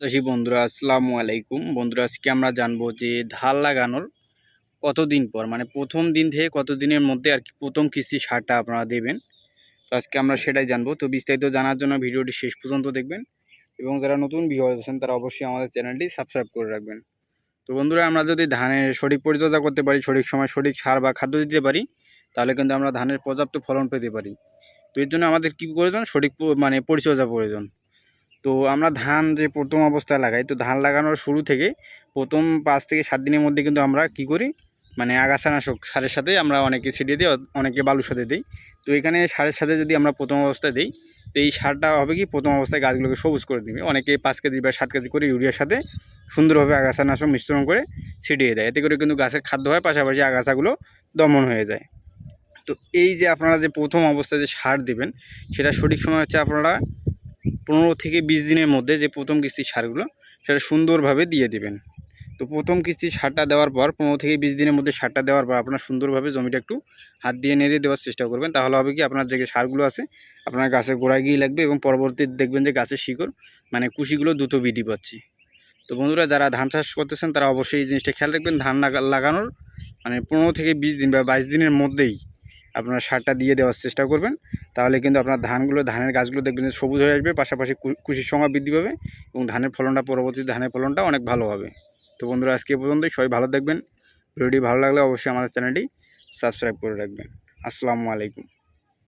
চাষি বন্ধুরা, আসসালামু আলাইকুম। বন্ধুরা, আজকে আমরা জানব যে ধান লাগানোর কতদিন পর মানে প্রথম দিন থেকে কত দিনের মধ্যে আর কি প্রথম কিস্তি সারটা আপনারা দেবেন। তো আজকে আমরা সেটাই জানব। তো বিস্তারিত জানার জন্য ভিডিওটি শেষ পর্যন্ত দেখবেন এবং যারা নতুন ভিউয়ার আছেন, তারা অবশ্যই আমাদের চ্যানেলটি সাবস্ক্রাইব করে রাখবেন। তো বন্ধুরা, আমরা যদি ধানের সঠিক পরিচর্যা করতে পারি, সঠিক সময় সঠিক সার বা খাদ্য দিতে পারি, তাহলে কিন্তু আমরা ধানের পর্যাপ্ত ফলন পেতে পারি। তো এর জন্য আমাদের কী প্রয়োজন? সঠিক মানে পরিচর্যা প্রয়োজন। তো আমরা ধান যে প্রথম অবস্থায় লাগাই, তো ধান লাগানোর শুরু থেকে প্রথম পাঁচ থেকে সাত দিনের মধ্যে কিন্তু আমরা কি করি মানে আগাছানাশক সারের সাথে আমরা অনেকে ছিটিয়ে দিই অনেকে বালুর সাথে দিই। তো এখানে সারের সাথে যদি আমরা প্রথম অবস্থায় দিই, তো এই সারটা হবে কি, প্রথম অবস্থায় গাছগুলোকে সবুজ করে দিবে। অনেকে পাঁচ কেজি বা সাত কেজি করে ইউরিয়ার সাথে সুন্দরভাবে আগাছানাশক মিশ্রণ করে ছিটিয়ে দেয়। এতে করে কিন্তু গাছের খাদ্য হয়, পাশাপাশি আগাছাগুলো দমন হয়ে যায়। তো এই যে আপনারা যে প্রথম অবস্থায় যে সার দিবেন, সেটা সঠিক সময় হচ্ছে আপনারা পনেরো থেকে বিশ দিনের মধ্যে যে প্রথম কিস্তির সারগুলো, সেটা সুন্দরভাবে দিয়ে দিবেন। তো প্রথম কিস্তির সারটা দেওয়ার পর, পনেরো থেকে বিশ দিনের মধ্যে সারটা দেওয়ার পর, আপনার সুন্দরভাবে জমিটা একটু হাত দিয়ে নেড়ে দেওয়ার চেষ্টা করবেন। তাহলে হবে কি, আপনার যে সারগুলো আছে, আপনার গাছের গোড়ায় গিয়ে লাগবে এবং পরবর্তীতে দেখবেন যে গাছের শিকড় মানে কুশিগুলো দ্রুত বৃদ্ধি পাচ্ছে। তো বন্ধুরা, যারা ধান চাষ করতেছেন, তারা অবশ্যই এই জিনিসটা খেয়াল রাখবেন। ধান লাগানোর মানে পনেরো থেকে বিশ দিন বা বাইশ দিনের মধ্যেই আপনার সারটা দিয়ে দেওয়ার চেষ্টা করবেন। তাহলে কিন্তু আপনার ধানগুলো, ধানের গাছগুলো দেখবেন যে সবুজ হয়ে আসবে, পাশাপাশি কু- কুশির সংখ্যা বৃদ্ধি পাবে এবং ধানের ফলনটা পরবর্তী ধানের ফলনটা অনেক ভালো হবে। তো বন্ধুরা, আজকে পর্যন্তই। সবাই ভালো দেখবেন ভিডিওটি ভালো লাগলে অবশ্যই আমাদের চ্যানেলটি সাবস্ক্রাইব করে রাখবেন। আসসালামু আলাইকুম।